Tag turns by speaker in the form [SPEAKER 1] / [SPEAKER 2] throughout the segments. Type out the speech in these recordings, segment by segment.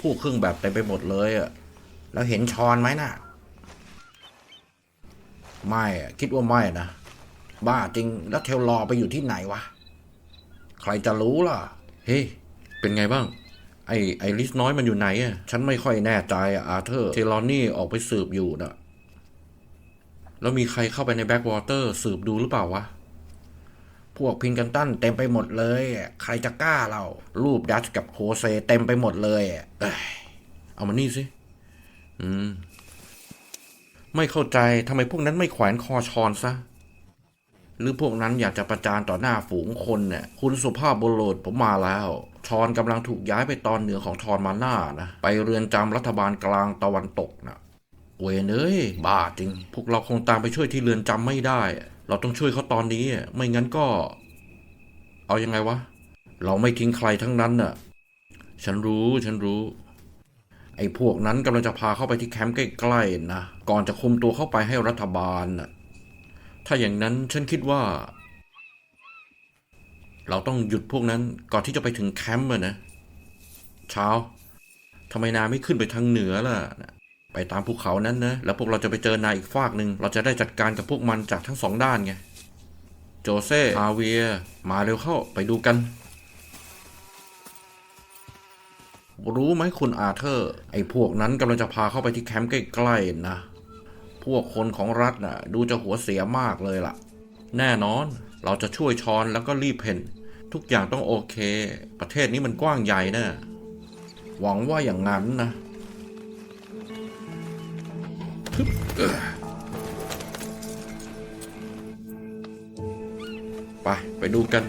[SPEAKER 1] ผู้ครึ่งแบบเต็มไปหมดเลยอะแล้วเห็นชอนไหมน่ะ ไม่อะคิดว่าไม่นะ บ้าจริงแล้วเทลลอไปอยู่ที่ไหนวะ ใครจะรู้ล่ะ เฮ้ยเป็นไงบ้าง ไอไอริสน้อยมันอยู่ไหนอะฉันไม่ค่อยแน่ใจอะอาเธอร์เทลอนนี่ออกไปสืบอยู่นะแล้วมีใครเข้าไปในแบ็กวอเตอร์สืบดูหรือเปล่าวะ พวกพินกันตันเต็มไปหมดเลย ใครจะกล้าเรา รูปดัชกับโคเซเต็มไปหมดเลยเอ้ยเอามานี่สิ อืม ไม่เข้าใจทำไมพวกนั้นไม่แขวนคอชอนซะ หรือพวกนั้นอยากจะประจานต่อหน้าฝูงคนเนี่ย คุณสุภาพบุรุษผมมาแล้ว ชอนกำลังถูกย้ายไปตอนเหนือของทอนมาน่านะ ไปเรือนจำรัฐบาลกลางตะวันตกนะ เวยเอ้ยบ้าจริง พวกเราคงตามไปช่วยที่เรือนจำไม่ได้ เราต้องช่วยเขาตอนนี้ ไม่งั้นก็ เอายังไงวะ เราไม่ทิ้งใครทั้งนั้นน่ะ ฉันรู้ ฉันรู้ ไอ้พวกนั้นกำลังจะพาเข้าไปที่แคมป์ใกล้ๆนะ ก่อนจะคุมตัวเข้าไปให้รัฐบาลน่ะ ถ้าอย่างนั้นฉันคิดว่า เราต้องหยุดพวกนั้นก่อนที่จะไปถึงแคมป์อะนะ เช้าทำไมนายไม่ขึ้นไปทางเหนือล่ะ ไปตามภูเขานั้นนะแล้วพวกเราจะไปเจอนายอีกฝากหนึ่งเราจะได้จัดการกับพวกมันจากทั้งสองด้านไงโจเซ่ฮาเวียมาเร็วเข้าไปดูกัน รู้ไหมคุณอาเธอร์ ไอ้พวกนั้นกำลังจะพาเข้าไปที่แคมป์ใกล้ๆนะ พวกคนของรัฐน่ะ ดูจะหัวเสียมากเลยล่ะ แน่นอนเราจะช่วยช้อนแล้วก็รีบเพนทุกอย่างต้องโอเค ประเทศนี้มันกว้างใหญ่นะหวังว่าอย่างนั้นนะ ไป ไปดูกัน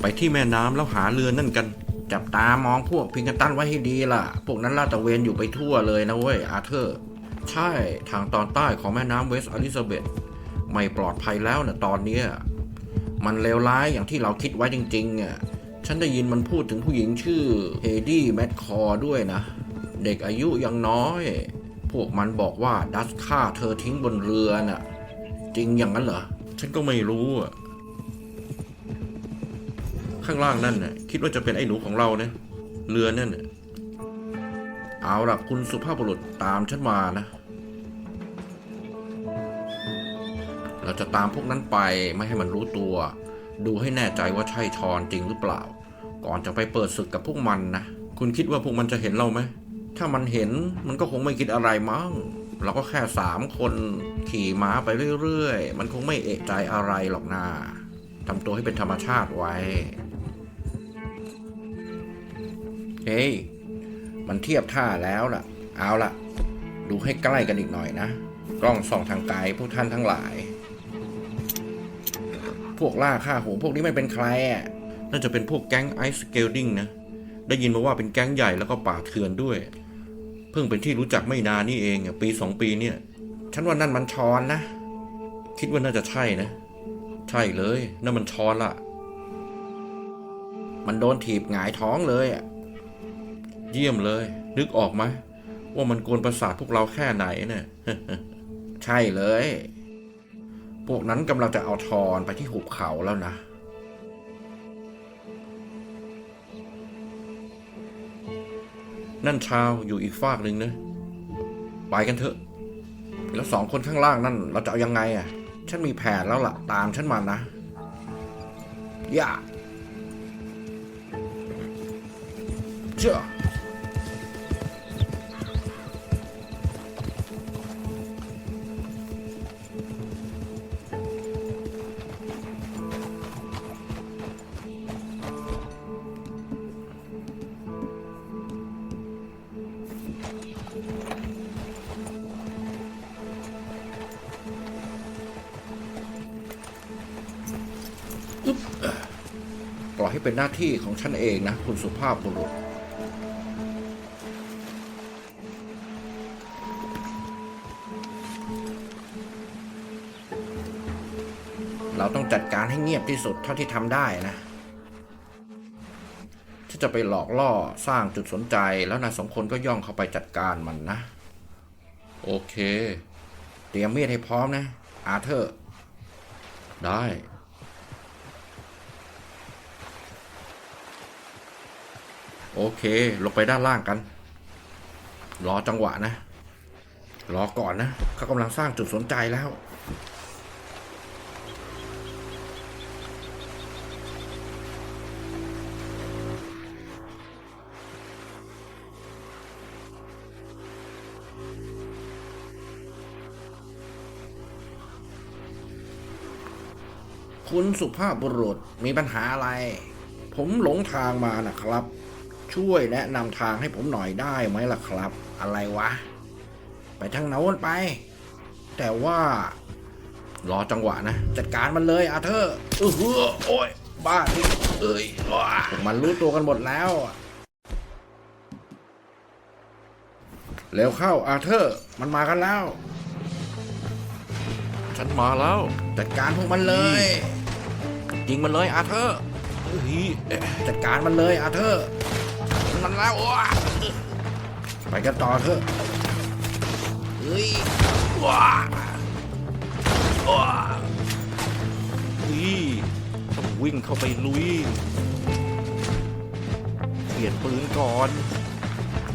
[SPEAKER 1] ไปที่แม่น้ำแล้วหาเรือนั่นกัน จับตามองพวกพิงกันตันไว้ให้ดีล่ะ พวกนั้นลาดตะเวนอยู่ไปทั่วเลยนะเว้ย อาเธอร์ ใช่ทางตอนใต้ของแม่น้ำเวสต์อลิซาเบธไม่ปลอดภัยแล้วนะตอนนี้ มันเลวร้ายอย่างที่เราคิดไว้จริงๆอะ ฉันได้ยินมันพูดถึงผู้หญิงชื่อเฮดี้แมดคอร์ด้วยนะ เด็กอายุยังน้อย พวกมันบอกว่าดัสฆ่าเธอทิ้งบนเรือน่ะ จริงอย่างนั้นเหรอ ฉันก็ไม่รู้อข้างล่างนั่นน่ะคิดว่าจะเป็นไอ้หนูของเราเนี่ยเรือนั่นน่ะเอาล่ะคุณสุภาพบุรุษตามฉันมานะ เราจะตามพวกนั้นไปไม่ให้มันรู้ตัว ดูให้แน่ใจว่าใช่ชอนจริงหรือเปล่า ก่อนจะไปเปิดศึกกับพวกมันนะ คุณคิดว่าพวกมันจะเห็นเราไหม ถ้ามันเห็นมันก็คงไม่คิดอะไรมั้ง เราก็แค่สามคนขี่ม้าไปเรื่อยๆ มันคงไม่เอะใจอะไรหรอกนาทำตัวให้เป็นธรรมชาติไว้ เฮ้ย มันเทียบท่าแล้วล่ะ เอาล่ะ ดูให้ใกล้กันอีกหน่อยนะ กล้องส่องทางไกลพวกท่านทั้งหลาย วกล่าฆ่าโหงพวกนี้มันเป็นใครอะน่าจะเป็นพวกแก๊งไอซ์สเกลดิงนะ ได้ยินมาว่าเป็นแก๊งใหญ่แล้วก็ป่าเถื่อนด้วย เพิ่งเป็นที่รู้จักไม่นานนี่เองปีสองปีเนี่ย ฉันว่านั่นมันชอนนะ คิดว่าน่าจะใช่นะ ใช่เลย นั่นมันชอนล่ะมันโดนถีบหงายท้องเลยอะ เยี่ยมเลย นึกออกไหมว่ามันกวนประสาทพวกเราแค่ไหนเนี่ยใช่เลย พวกนั้นกำลังจะเอาทอนไปที่หุบเขาแล้วนะ นั่นชาวอยู่อีกฝากหนึ่งนะ ไปกันเถอะ แล้วสองคนข้างล่างนั่น เราจะเอายังไงอะ ฉันมีแผนแล้วล่ะ ตามฉันมานะอย่าเจ้า เป็นหน้าที่ของฉันเองนะ คุณสุภาพบุรุษ เราต้องจัดการให้เงียบที่สุดเท่าที่ทำได้นะถ้าจะไปหลอกล่อสร้างจุดสนใจแล้วนายสองคนก็ย่องเข้าไปจัดการมันนะ โอเค เตรียมมีดให้พร้อมนะ อาเธอร์ ได้
[SPEAKER 2] อเค ลงไปด้านล่างกัน รอจังหวะนะ รอก่อนนะเขากำลังสร้างจุดสนใจแล้ว คุณสุภาพบุรุษมีปัญหาอะไร ผมหลงทางมานะครับ ช่วยแนะนำทางให้ผมหน่อยได้ไหมล่ะครับ อะไรวะ ไปทางโน้นไป แต่ว่ารอจังหวะนะ จัดการมันเลยอาเธอร์เออเฮ้อโอ้ยบ้าที่เอ้ยว้าพวกมันรู้ตัวกันหมดแล้วอะเร็วเข้าอาเธอร์ มันมากันแล้ว ฉันมาแล้ว จัดการพวกมันเลยยิงมันเลยอาเธอร์เฮ้ยเอ๊ะจัดการมันเลยอาเธอร์ มันแล้วว้าไปกันต่อเถอะเฮ้ยว้าว้านี่ต้องวิ่งเข้าไปลุย เปลี่ยนปืนก่อน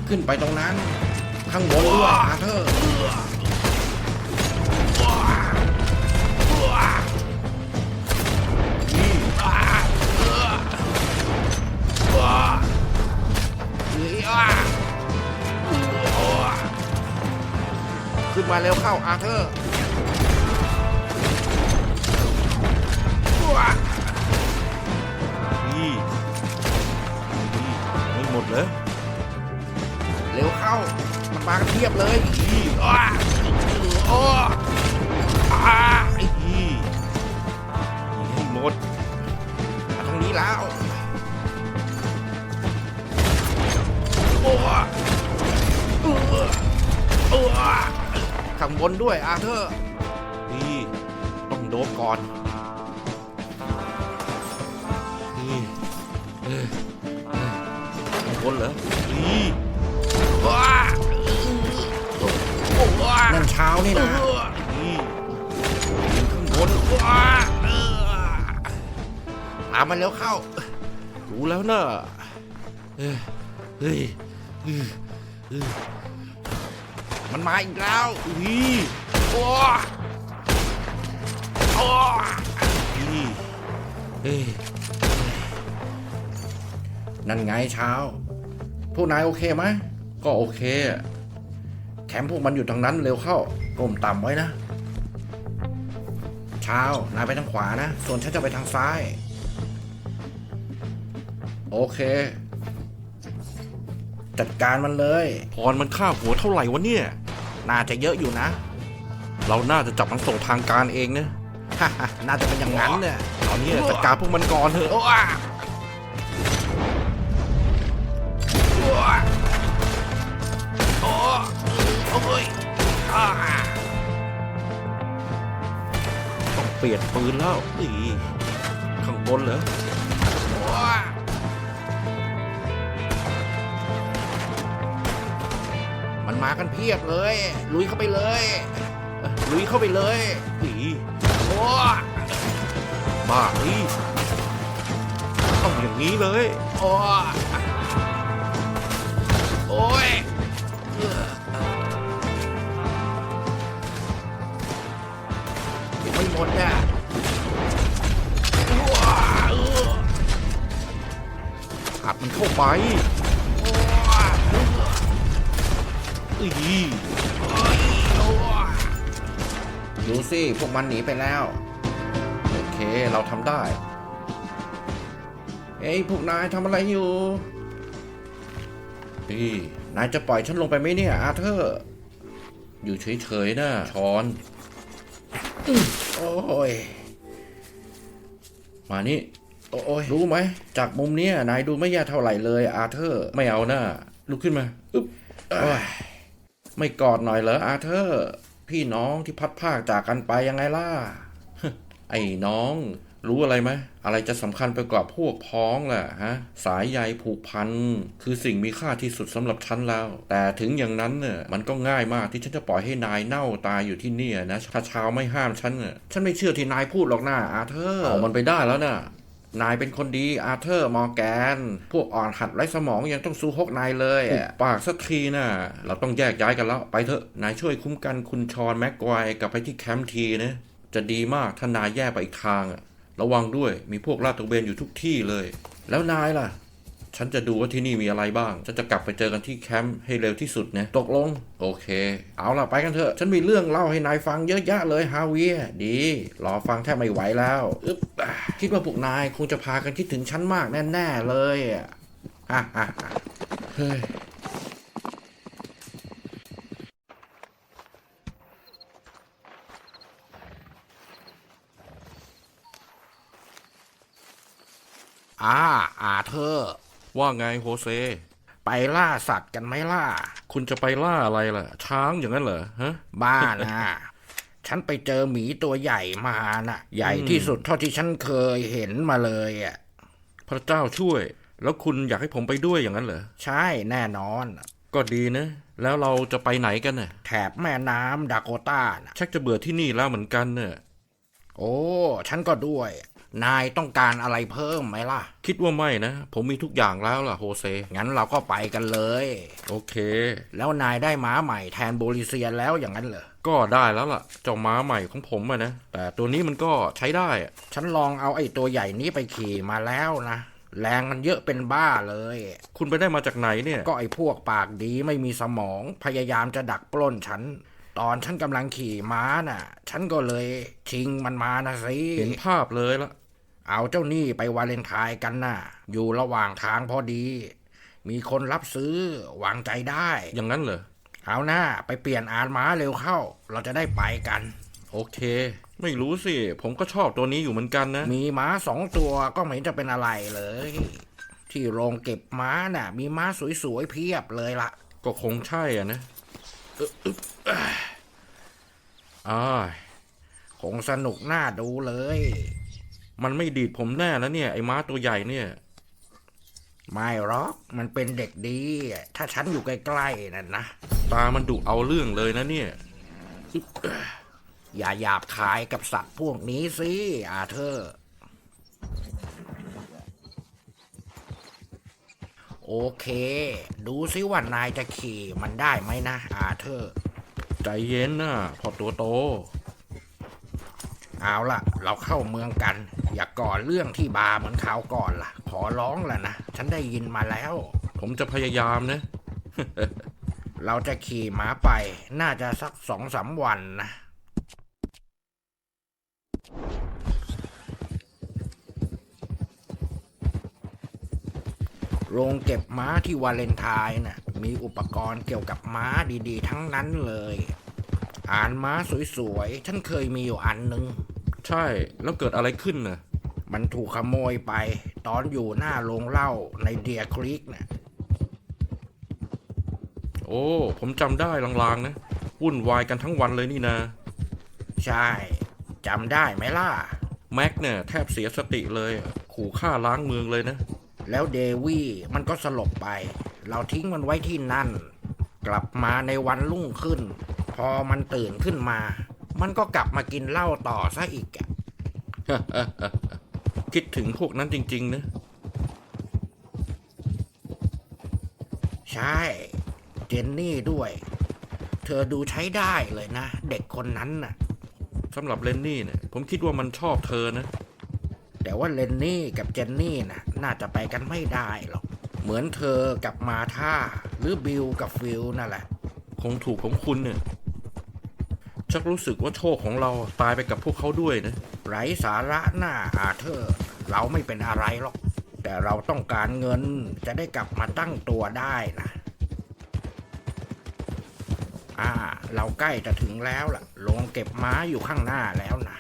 [SPEAKER 2] ขึ้นไปตรงนั้น ข้างบนด้วยอาเธอ เข้าอาเธอร์ ช้านี่นะนี่ข้างบนว้าเออตามมันแล้วเข้ารู้แล้วเนอะเอ้ยเฮ้ยเฮ้ยเฮ้ยมันมาอีกแล้วอีโอ้โอ้อีเฮ้ยนั่นไงเช้า พวกนายโอเคไหม ก็โอเคอะ แคมป์พวกมันอยู่ทางนั้นเร็วเข้าก้มต่ำไว้นะ เช้านายไปทางขวานะ ส่วนฉันจะไปทางซ้าย โอเค จัดการมันเลยพรมันค่าหัวเท่าไหร่วะเนี่ย น่าจะเยอะอยู่นะ เราน่าจะจับมันส่งทางการเองนะ น่าจะเป็นอย่างนั้นเนี่ยตอนนี้จัดการพวกมันก่อนเถอะ ลี่ยนปืนแล้วอีข้างบนเหรอมันมากันเพียบเลย ลุยเข้าไปเลย ลุยเข้าไปเลยอีโอ้บ้าอีต้องอย่างนี้เลย โอ้โอ้ย ไปว้าอีดูสิพวกมันหนีไปแล้ว โอเคเราทำได้ เอ้ยพวกนายทำอะไรอยู่นี่นายจะปล่อยฉันลงไปไหมเนี่ยอาเธอร์อยู่เฉยๆนะช้อนอ๋อโอ้ย มานี่ โอ้ยรู้ไหม จากมุมเนี้ยนายดูไม่แย่เท่าไหร่เลยอาเธอร์ ไม่เอานะลุกขึ้นมาอึ๊บโอ้ยไม่กอดหน่อยเหรออาเธอร์ พี่น้องที่พัดภาคจากกันไปยังไงล่ะไอ้น้องรู้อะไรไหมอะไรจะสำคัญไปกว่าพวกพ้องล่ะฮะ สายใยผูกพัน คือสิ่งมีค่าที่สุดสำหรับฉันแล้ว แต่ถึงอย่างนั้นเนี่ยมันก็ง่ายมากที่ฉันจะปล่อยให้นายเน่าตายอยู่ที่เนี่ยนะถ้าชาวไม่ห้ามฉันเนี่ยฉันไม่เชื่อที่นายพูดหรอกนะอาเธอร์เอามันไปได้แล้วนะ
[SPEAKER 1] นายเป็นคนดีอาร์เธอร์มอร์แกน พวกอ่อนหัดไร้สมองยังต้องสู้ฮกนายเลยปากสักทีนะเราต้องแยกย้ายกันแล้ว ไปเถอะ นายช่วยคุ้มกันคุณชอนแม็กควายกลับไปที่แคมป์ทีนะจะดีมากถ้านายแยกไปอีกทาง ระวังด้วยมีพวกลาดตระเวนอยู่ทุกที่เลย แล้วนายล่ะ ฉันจะดูว่าที่นี่มีอะไรบ้าง ฉันจะกลับไปเจอกันที่แคมป์ให้เร็วที่สุดนะตกลง โอเค เอาล่ะ ไปกันเถอะ ฉันมีเรื่องเล่าให้นายฟังเยอะแยะเลยฮาเวียดี รอฟังแทบไม่ไหวแล้วอึ๊บคิดว่าพวกนายคงจะพากันคิดถึงฉันมากแน่ ๆ เลยอะฮ่าฮ่าฮ่าเฮ้ย
[SPEAKER 2] อ่าอาเธอ
[SPEAKER 1] ว่าไงโฮเซ
[SPEAKER 2] ไปล่าสัตว์กันไหมล่ะ
[SPEAKER 1] คุณจะไปล่าอะไรล่ะ ช้างอย่างนั้นเหรอฮะ
[SPEAKER 2] บ้านะ ฉันไปเจอหมีตัวใหญ่มานะ่ะ ใหญ่ที่สุดเท่าที่ฉันเคยเห็นมาเลยอะ
[SPEAKER 1] พระเจ้าช่วย แล้วคุณอยากให้ผมไปด้วยอย่างนั้นเหรอ
[SPEAKER 2] ใช่แน่นอน
[SPEAKER 1] ก็ดีนะ แล้วเราจะไปไหนกันน่ะ
[SPEAKER 2] แถบแม่น้ำดาโกต้านะ
[SPEAKER 1] ชักจะเบื่อที่นี่แล้วเหมือนกันเน่ะ
[SPEAKER 2] โอ้ ฉันก็ด้วย นายต้องการอะไรเพิ่มไหมล่ะ
[SPEAKER 1] คิดว่าไม่นะ ผมมีทุกอย่างแล้วล่ะโฮเซ
[SPEAKER 2] งั้นเราก็ไปกันเลย
[SPEAKER 1] โอเค
[SPEAKER 2] แล้วนายได้ม้าใหม่แทนโบลิเซียแล้วอย่างนั้นเหรอ
[SPEAKER 1] ก็ได้แล้วล่ะ เจ้าม้าใหม่ของผมอะนะ แต่ตัวนี้มันก็ใช้ได้อะ
[SPEAKER 2] ฉันลองเอาไอ้ตัวใหญ่นี้ไปขี่มาแล้วนะ แรงมันเยอะเป็นบ้าเลย
[SPEAKER 1] คุณไปได้มาจากไหนเนี่ย
[SPEAKER 2] ก็ไอ้พวกปากดีไม่มีสมองพยายามจะดักปล้นฉัน ตอนฉันกำลังขี่ม้าน่ะ ฉันก็เลยชิงมันมานะสิ
[SPEAKER 1] เห็นภาพเลยละ
[SPEAKER 2] เอาเจ้านี่ไปวาเลนไทน์กันน่ะ อยู่ระหว่างทางพอดี มีคนรับซื้อวางใจได้
[SPEAKER 1] อย่างนั้นเหรอ
[SPEAKER 2] เอาหน้าไปเปลี่ยนอานม้าเร็วเข้า เราจะได้ไปกัน
[SPEAKER 1] โอเค ไม่รู้สิ ผมก็ชอบตัวนี้อยู่เหมือนกันนะ
[SPEAKER 2] มีม้าสองตัวก็ไม่เห็นจะเป็นอะไรเลย ที่โรงเก็บม้าน่ะ มีม้าสวยๆเพียบเลยล่ะ
[SPEAKER 1] ก็คงใช่อะนะอึ๊บอึ๊บ อ่า
[SPEAKER 2] คงสนุกน่าดูเลย
[SPEAKER 1] มันไม่ดีดผมแน่แล้วเนี่ย ไอ้ม้าตัวใหญ่เนี่ย
[SPEAKER 2] ไม่หรอก มันเป็นเด็กดี ถ้าฉันอยู่ใกล้ๆนั่นนะ
[SPEAKER 1] ตามันดุเอาเรื่องเลยนะเนี่ย
[SPEAKER 2] อย่าหยาบคายกับสัตว์พวกนี้สิอาเธอร์ โอเค ดูสิว่านายจะขี่มันได้ไหมนะอาเธอร์
[SPEAKER 1] ใจเย็นนะพอตัวโต
[SPEAKER 2] เอาล่ะ เราเข้าเมืองกัน อย่าก่อเรื่องที่บาร์เหมือนคราวก่อนล่ะ ขอร้องแล้วนะ ฉันได้ยินมาแล้ว
[SPEAKER 1] ผมจะพยายามนะ
[SPEAKER 2] เราจะขี่ม้าไป น่าจะสักสองสามวันนะโรงเก็บม้าที่วาเลนไทน์น่ะมีอุปกรณ์เกี่ยวกับม้าดีๆ ทั้งนั้นเลย อ่านม้าสวยๆ ฉันเคยมีอยู่อันหนึ่ง
[SPEAKER 1] ใช่ แล้วเกิดอะไรขึ้นน่ะ
[SPEAKER 2] มันถูกขโมยไป ตอนอยู่หน้าโรงเหล้าในเดียครีกน่ะ
[SPEAKER 1] โอ้ ผมจำได้ลางๆนะ วุ่นวายกันทั้งวันเลยนี่นะ
[SPEAKER 2] ใช่ จำได้ไหมล่ะ
[SPEAKER 1] แม็กเนี่ยแทบเสียสติเลยอะขู่ฆ่าล้างเมืองเลยนะ
[SPEAKER 2] แล้วเดวี่มันก็สลบไป เราทิ้งมันไว้ที่นั่น กลับมาในวันรุ่งขึ้น พอมันตื่นขึ้นมา มันก็กลับมากินเหล้าต่อซะอีกอะ
[SPEAKER 1] คิดถึงพวกนั้นจริง ๆ นะ
[SPEAKER 2] ใช่ เจนนี่ด้วย เธอดูใช้ได้เลยนะ เด็กคนนั้นน่ะ
[SPEAKER 1] สำหรับเลนนี่เนี่ยผมคิดว่ามันชอบเธอนะ
[SPEAKER 2] แต่ว่าเลนนี่กับเจนนี่น่ะ น่าจะไปกันไม่ได้หรอก เหมือนเธอกับมาธาหรือบิลกับฟิลนั่นแหละ
[SPEAKER 1] คงถูกของคุณเนี่ย ชักรู้สึกว่าโชคของเราตายไปกับพวกเขาด้วยนะ
[SPEAKER 2] ไร้สาระหน้าอาเธอร์ เราไม่เป็นอะไรหรอก แต่เราต้องการเงินจะได้กลับมาตั้งตัวได้นะอ่า เราใกล้จะถึงแล้วล่ะ ลงเก็บม้าอยู่ข้างหน้าแล้วนะ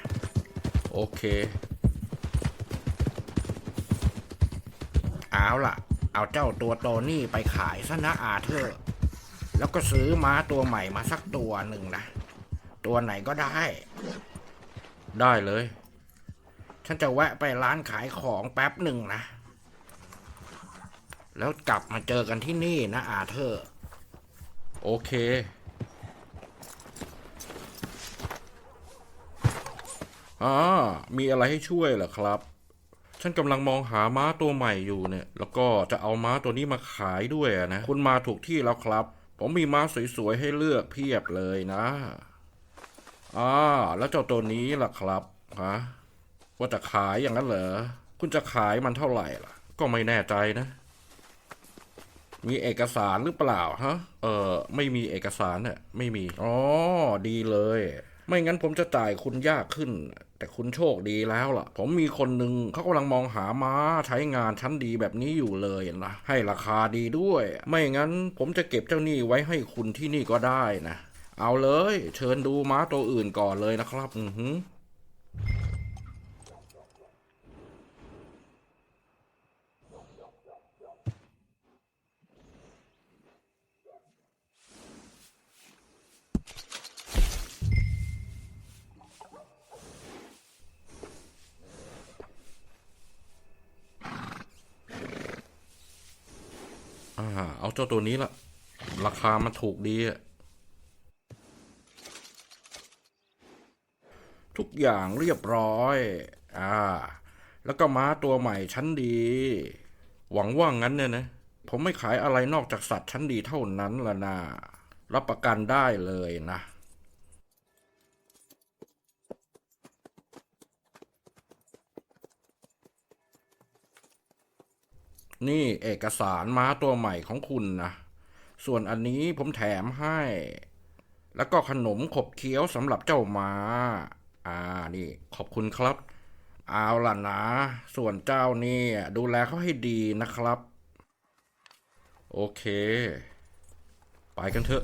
[SPEAKER 1] โอเค
[SPEAKER 2] เอาล่ะ เอาเจ้าตัวโตนี่ไปขายซะนะอาเธอร์ แล้วก็ซื้อม้าตัวใหม่มาสักตัวหนึ่งนะ ตัวไหนก็ได้
[SPEAKER 1] ได้เลย
[SPEAKER 2] ฉันจะแวะไปร้านขายของแป๊บหนึ่งนะ แล้วกลับมาเจอกันที่นี่นะอาเธอร์
[SPEAKER 1] โอเค อ่า มีอะไรให้ช่วยเหรอครับ ฉันกำลังมองหาม้าตัวใหม่อยู่เนี่ย แล้วก็จะเอาม้าตัวนี้มาขายด้วยนะ คุณมาถูกที่แล้วครับ ผมมีม้าสวยๆให้เลือกเพียบเลยนะ อ่าแล้วเจ้าตัวนี้ล่ะครับฮะว่าจะขายอย่างนั้นเหรอคุณจะขายมันเท่าไหร่ล่ะ ก็ไม่แน่ใจนะ มีเอกสารหรือเปล่าฮะเออไม่มีเอกสารเนี่ยไม่มีอ๋อดีเลย ไม่งั้นผมจะจ่ายคุณยากขึ้น แต่คุณโชคดีแล้วล่ะ ผมมีคนหนึ่งเขากำลังมองหาม้าใช้งานชั้นดีแบบนี้อยู่เลยนะให้ราคาดีด้วย ไม่งั้นผมจะเก็บเจ้าหนี้ไว้ให้คุณที่นี่ก็ได้นะ เอาเลย เชิญดูม้าตัวอื่นก่อนเลยนะครับ อือหืออ่าเอาเจ้าตัวนี้ละ ราคามันถูกดีอะ ทุกอย่างเรียบร้อยอ่าแล้วก็ม้าตัวใหม่ชั้นดี หวังว่างั้นเนี่ยนะ ผมไม่ขายอะไรนอกจากสัตว์ชั้นดีเท่านั้นละนะ รับประกันได้เลยนะ นี่เอกสารม้าตัวใหม่ของคุณนะ ส่วนอันนี้ผมแถมให้ แล้วก็ขนมขบเคี้ยวสำหรับเจ้าม้า อ่านี่ ขอบคุณครับ เอาล่ะนะ ส่วนเจ้านี่ดูแลเขาให้ดีนะครับ โอเค ไปกันเถอะ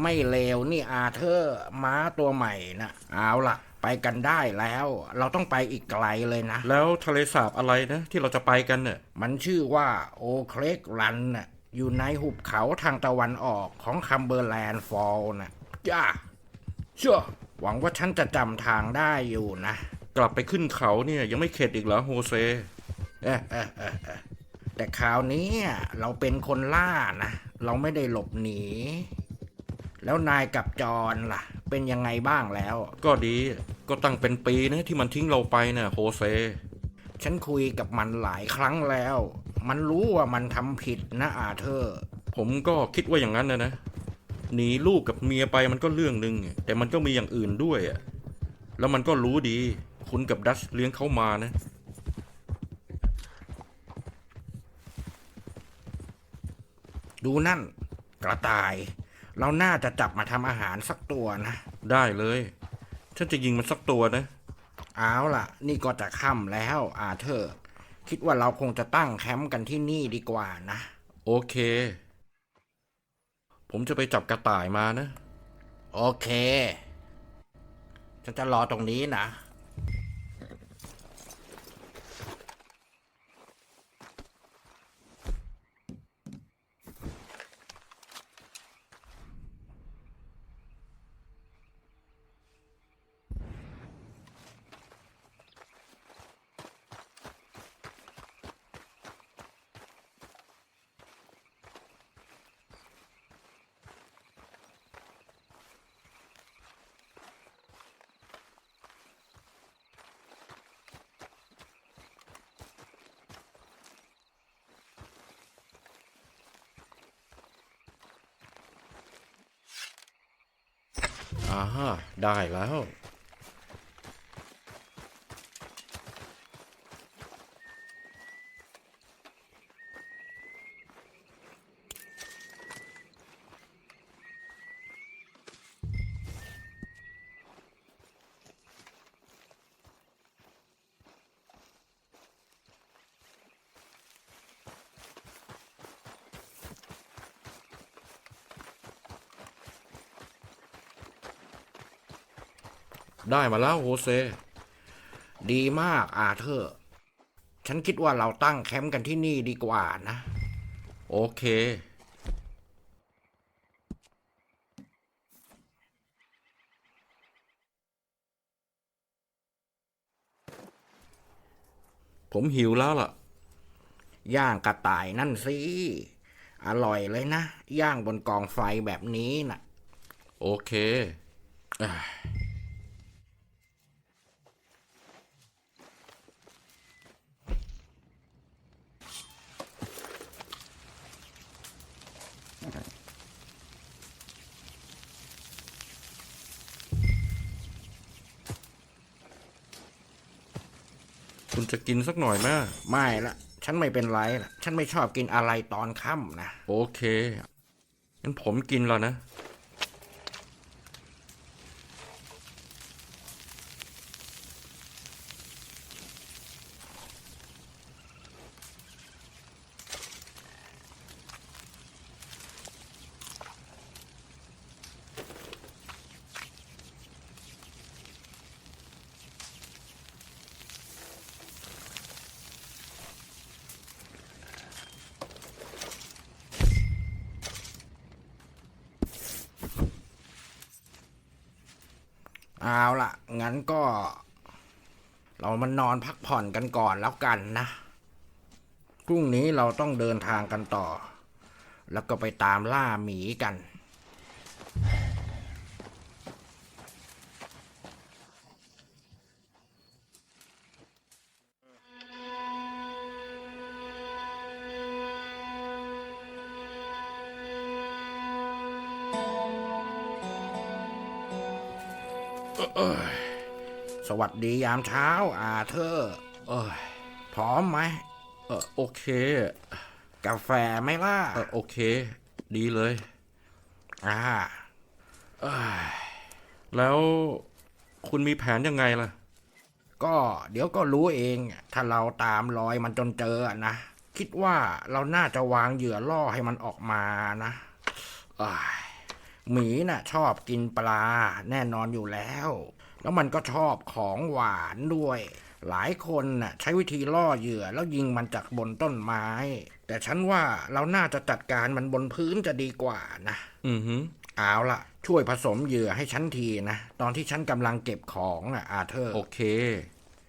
[SPEAKER 2] ไม่เลวนี่อาเธอร์ม้าตัวใหม่นะเอาล่ะ ไปกันได้แล้ว เราต้องไปอีกไกลเลยนะ
[SPEAKER 1] แล้วทะเลสาบอะไรนะ ที่เราจะไปกันเนี่ย
[SPEAKER 2] มันชื่อว่าโอเคลกรันน่ะ อยู่ในหุบเขาทางตะวันออกของคัมเบอร์แลนด์ฟอลน่ะจ้าเชื่อหวังว่าฉันจะจำทางได้อยู่นะ
[SPEAKER 1] กลับไปขึ้นเขาเนี่ยยังไม่เข็ดอีกเหรอโฮเซ
[SPEAKER 2] เอ๊ะเอ๊ะเอ๊ะเอ๊ะแต่คราวนี้เราเป็นคนล่านะ เราไม่ได้หลบหนี แล้วนายกับจอนล่ะ เป็นยังไงบ้างแล้ว
[SPEAKER 1] ก็ดีก็ตั้งเป็นปีนะที่มันทิ้งเราไปนะ่ะโฮเซ
[SPEAKER 2] ฉันคุยกับมันหลายครั้งแล้ว มันรู้ว่ามันทำผิดนะอาเธอร์
[SPEAKER 1] ผมก็คิดว่าอย่างนั้นนะนะ หนีลูกกับเมียไปมันก็เรื่องหนึ่งแต่มันก็มีอย่างอื่นด้วยอะแล้วมันก็รู้ดี คุณกับดัชเลี้ยงเขามานะ
[SPEAKER 2] ดูนั่น กระต่าย เราน่าจะจับมาทำอาหารสักตัวนะ
[SPEAKER 1] ได้เลย ฉันจะยิงมันสักตัวนะ
[SPEAKER 2] เอาล่ะ นี่ก็จะค่ำแล้วอาเธอร์คิดว่าเราคงจะตั้งแคมป์กันที่นี่ดีกว่านะ
[SPEAKER 1] โอเค ผมจะไปจับกระต่ายมานะ
[SPEAKER 2] โอเค ฉันจะรอตรงนี้นะ
[SPEAKER 1] อ่าฮะได้แล้ว ได้มาแล้วโฮเซ
[SPEAKER 2] ดีมากอาเธอร์ ฉันคิดว่าเราตั้งแคมป์กันที่นี่ดีกว่านะ
[SPEAKER 1] โอเค ผมหิวแล้วล่ะ
[SPEAKER 2] ย่างกระต่ายนั่นสิ อร่อยเลยนะ ย่างบนกองไฟแบบนี้น่ะ
[SPEAKER 1] โอเคอ่า คุณจะกินสักหน่อยไหม
[SPEAKER 2] ไม่ละฉันไม่เป็นไรละฉันไม่ชอบกินอะไรตอนค่ำนะ
[SPEAKER 1] โอเคงั้นผมกินแล้วนะ
[SPEAKER 2] เอาละงั้นก็ เรามา นอนพักผ่อนกันก่อนแล้วกันนะ พรุ่งนี้เราต้องเดินทางกันต่อ แล้วก็ไปตามล่าหมีกัน เออ สวัสดียามเช้าอาเธอร์เอ้ยพร้อมไหม
[SPEAKER 1] เออโอเค
[SPEAKER 2] กาแฟไหมล่ะ
[SPEAKER 1] เออโอเค ดีเลย
[SPEAKER 2] อ่า
[SPEAKER 1] แล้วคุณมีแผนยังไงล่ะ
[SPEAKER 2] ก็เดี๋ยวก็รู้เอง ถ้าเราตามรอยมันจนเจอนะ คิดว่าเราน่าจะวางเหยื่อล่อให้มันออกมานะอ้ายหมีน่ะ ชอบกินปลาแน่นอนอยู่แล้ว แล้วมันก็ชอบของหวานด้วย หลายคนน่ะใช้วิธีล่อเหยื่อแล้วยิงมันจากบนต้นไม้ แต่ฉันว่าเราน่าจะจัดการมันบนพื้นจะดีกว่านะ
[SPEAKER 1] อือหือ
[SPEAKER 2] เอาล่ะช่วยผสมเหยื่อให้ฉันทีนะ ตอนที่ฉันกำลังเก็บของอะอาเธอร์
[SPEAKER 1] โอเค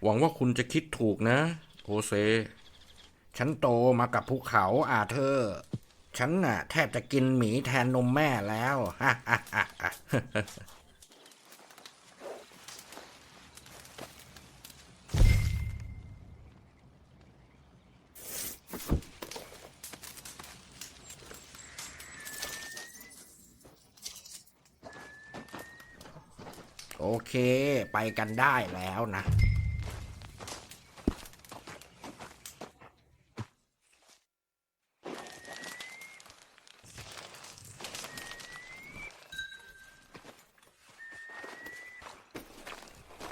[SPEAKER 1] หวังว่าคุณจะคิดถูกนะโฮเซ
[SPEAKER 2] ฉันโตมากับภูเขาอาเธอร์ ฉันน่ะ แทบจะกินหมีแทนนมแม่แล้วฮ่าฮ่าฮ่า โอเค ไปกันได้แล้วนะ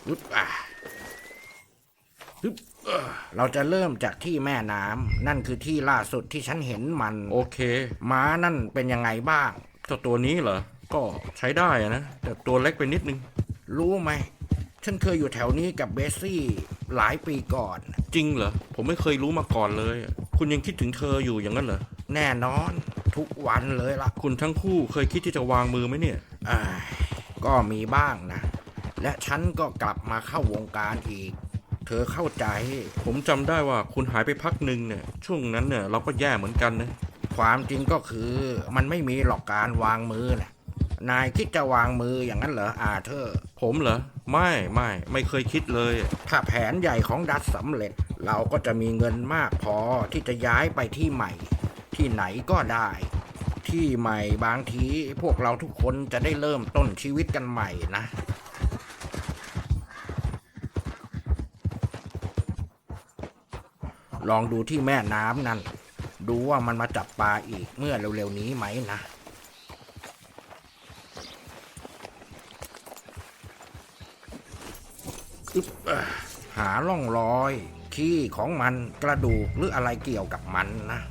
[SPEAKER 2] อึ๊บอะอึ๊บเอ่อเราจะเริ่มจากที่แม่น้ำนั่นคือที่ล่าสุดที่ฉันเห็นมัน
[SPEAKER 1] โอเค
[SPEAKER 2] ม้านั่นเป็นยังไงบ้าง
[SPEAKER 1] เจ้าตัวนี้เหรอ ก็ใช้ได้อะนะ แต่ตัวเล็กไปนิดนึง
[SPEAKER 2] รู้ไหม ฉันเคยอยู่แถวนี้กับเบสซี่หลายปีก่อน
[SPEAKER 1] จริงเหรอ ผมไม่เคยรู้มาก่อนเลยอะคุณยังคิดถึงเธออยู่อย่างนั้นเหรอ
[SPEAKER 2] แน่นอนทุกวันเลยล่ะ
[SPEAKER 1] คุณทั้งคู่เคยคิดที่จะวางมือไหมเนี่ย
[SPEAKER 2] อ่าก็มีบ้างนะ และฉันก็กลับมาเข้าวงการอีก เธอเข้าใจ
[SPEAKER 1] ผมจำได้ว่าคุณหายไปพักหนึ่งเนี่ย ช่วงนั้นเนี่ยเราก็แย่เหมือนกันนะ
[SPEAKER 2] ความจริงก็คือมันไม่มีหรอกการวางมือนะ นายคิดจะวางมืออย่างนั้นเหรออาเธอร์
[SPEAKER 1] ผมเหรอ ไม่ไม่ไม่เคยคิดเลย
[SPEAKER 2] ถ้าแผนใหญ่ของดัตสำเร็จ เราก็จะมีเงินมากพอที่จะย้ายไปที่ใหม่ ที่ไหนก็ได้ ที่ใหม่บางทีพวกเราทุกคนจะได้เริ่มต้นชีวิตกันใหม่นะลองดูที่แม่น้ำนั่น ดูว่ามันมาจับปลาอีกเมื่อเร็วๆนี้ไหมนะ อึ๊บเอ่อ หาร่องรอย ขี้ของมันกระดูกหรืออะไรเกี่ยวกับมันนะ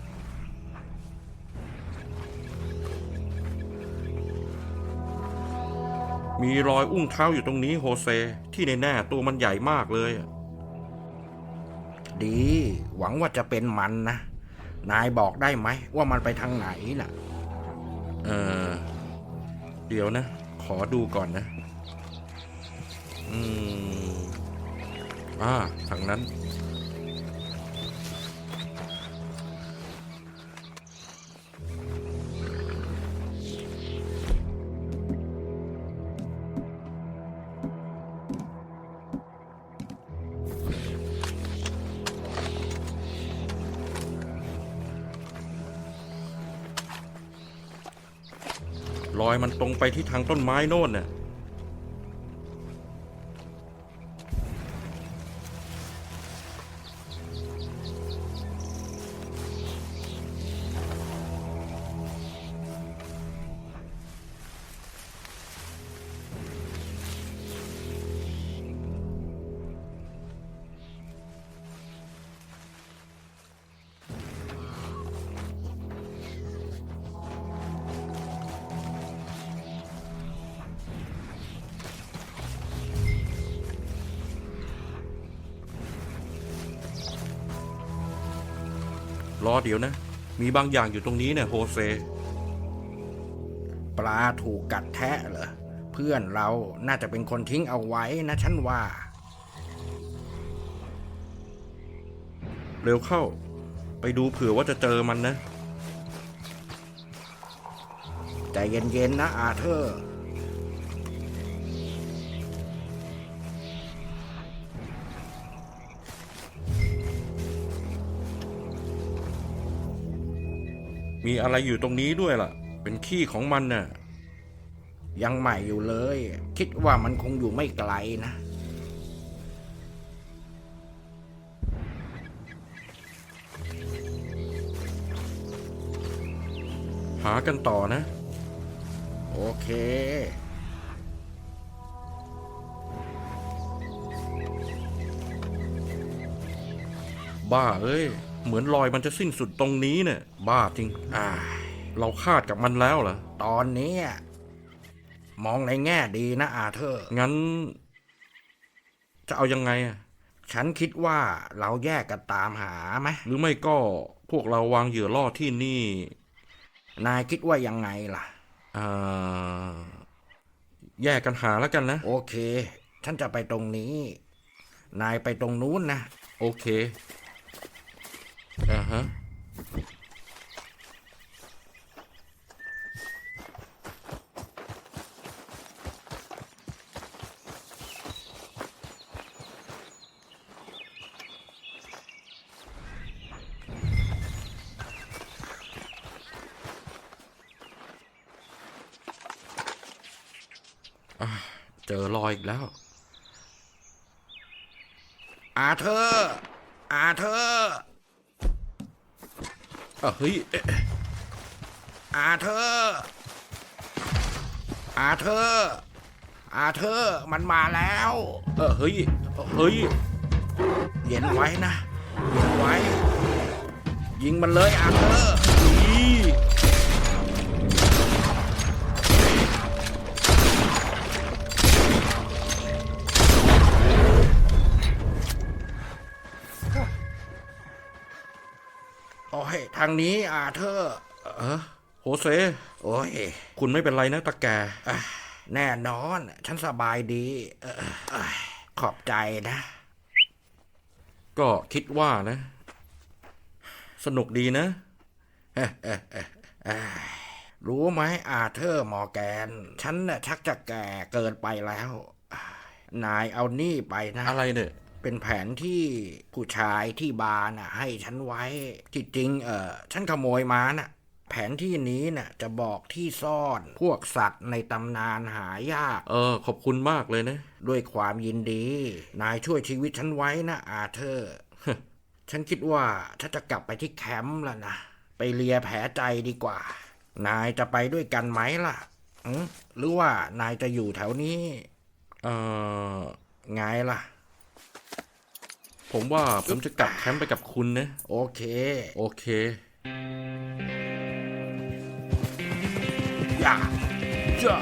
[SPEAKER 1] มีรอยอุ้งเท้าอยู่ตรงนี้โฮเซที่แน่ๆตัวมันใหญ่มากเลยอะ
[SPEAKER 2] ดี หวังว่าจะเป็นมันนะ นายบอกได้ไหม ว่ามันไปทางไหนน่ะ
[SPEAKER 1] เออ เดี๋ยวนะ ขอดูก่อนนะ อ่าทางนั้น รอยมันตรงไปที่ทางต้นไม้โน่นน่ะ ดี๋ยวนะ มีบางอย่างอยู่ตรงนี้เนี่ยโฮเซ
[SPEAKER 2] ปลาถูกกัดแทะเหรอ เพื่อนเราน่าจะเป็นคนทิ้งเอาไว้นะฉันว่า
[SPEAKER 1] เร็วเข้า ไปดูเผื่อว่าจะเจอมันนะ
[SPEAKER 2] ใจเย็นๆนะอาเธอร์
[SPEAKER 1] มีอะไรอยู่ตรงนี้ด้วยล่ะ เป็นขี้ของมันน่ะ
[SPEAKER 2] ยังใหม่อยู่เลย คิดว่ามันคงอยู่ไม่ไกลนะ
[SPEAKER 1] หากันต่อนะ
[SPEAKER 2] โอเค
[SPEAKER 1] บ้าเอ้ย เหมือนรอยมันจะสิ้นสุดตรงนี้เนี่ยบ้าจริง
[SPEAKER 2] อ่า
[SPEAKER 1] เราคาดกับมันแล้วเหรอ
[SPEAKER 2] ตอนนี้มองในแง่ดีนะอาเธอร์
[SPEAKER 1] งั้น จะเอายังไงอะ
[SPEAKER 2] ฉันคิดว่าเราแยกกันตามหาไหม
[SPEAKER 1] หรือไม่ก็พวกเราวางเหยื่อล่อที่นี่
[SPEAKER 2] นายคิดว่ายังไงล่ะ
[SPEAKER 1] อ่าแยกกันหาแล้วกันนะ
[SPEAKER 2] โอเค ฉันจะไปตรงนี้ นายไปตรงนู้นนะ
[SPEAKER 1] โอเค อ่าฮะเจอรอยอีกแล้ว
[SPEAKER 2] อาเธอ อาเธอ ร์
[SPEAKER 1] อะเฮ้ยเอ๊ะ
[SPEAKER 2] อาเธอร์อาเธอร์อาเธอร์มันมาแล้ว
[SPEAKER 1] เออเฮ้ยเฮ้ย
[SPEAKER 2] เย็นไว้นะเย็นไว้ ยิงมันเลยอาเธอร์
[SPEAKER 1] อี
[SPEAKER 2] ทางนี้อาเธอร์
[SPEAKER 1] เออโฮเซ
[SPEAKER 2] โอ้ย
[SPEAKER 1] คุณไม่เป็นไรนะตาแก
[SPEAKER 2] อะแน่นอน ฉันสบายดีเออเอ้ยขอบใจนะ
[SPEAKER 1] ก็คิดว่านะ สนุกดีนะ
[SPEAKER 2] รู้ไหมอาเธอร์มอร์แกน ฉันน่ะชักจะแก่เกินไปแล้ว นายเอานี่ไปนะ
[SPEAKER 1] อะไรเนี่ย
[SPEAKER 2] เป็นแผนที่ผู้ชายที่บาร์น่ะ ให้ฉันไว้ที่จริง เออฉันขโมยมาน่ะ แผนที่นี้น่ะ จะบอกที่ซ่อนพวกสัตว์ในตำนานหายาก
[SPEAKER 1] เออ ขอบคุณมากเลยนะ
[SPEAKER 2] ด้วยความยินดี นายช่วยชีวิตฉันไว้นะอาเธอร์ ฉันคิดว่าถ้าจะกลับไปที่แคมป์แล้วนะไปเลียแผลใจดีกว่า นายจะไปด้วยกันไหมล่ะอืมหรือว่านายจะอยู่แถวนี้
[SPEAKER 1] เออ
[SPEAKER 2] ไงล่ะ
[SPEAKER 1] ผมว่าผมจะกลับแคมป์ไปกับคุณนะ
[SPEAKER 2] โอเค
[SPEAKER 1] โอเค
[SPEAKER 2] อย่าจ้า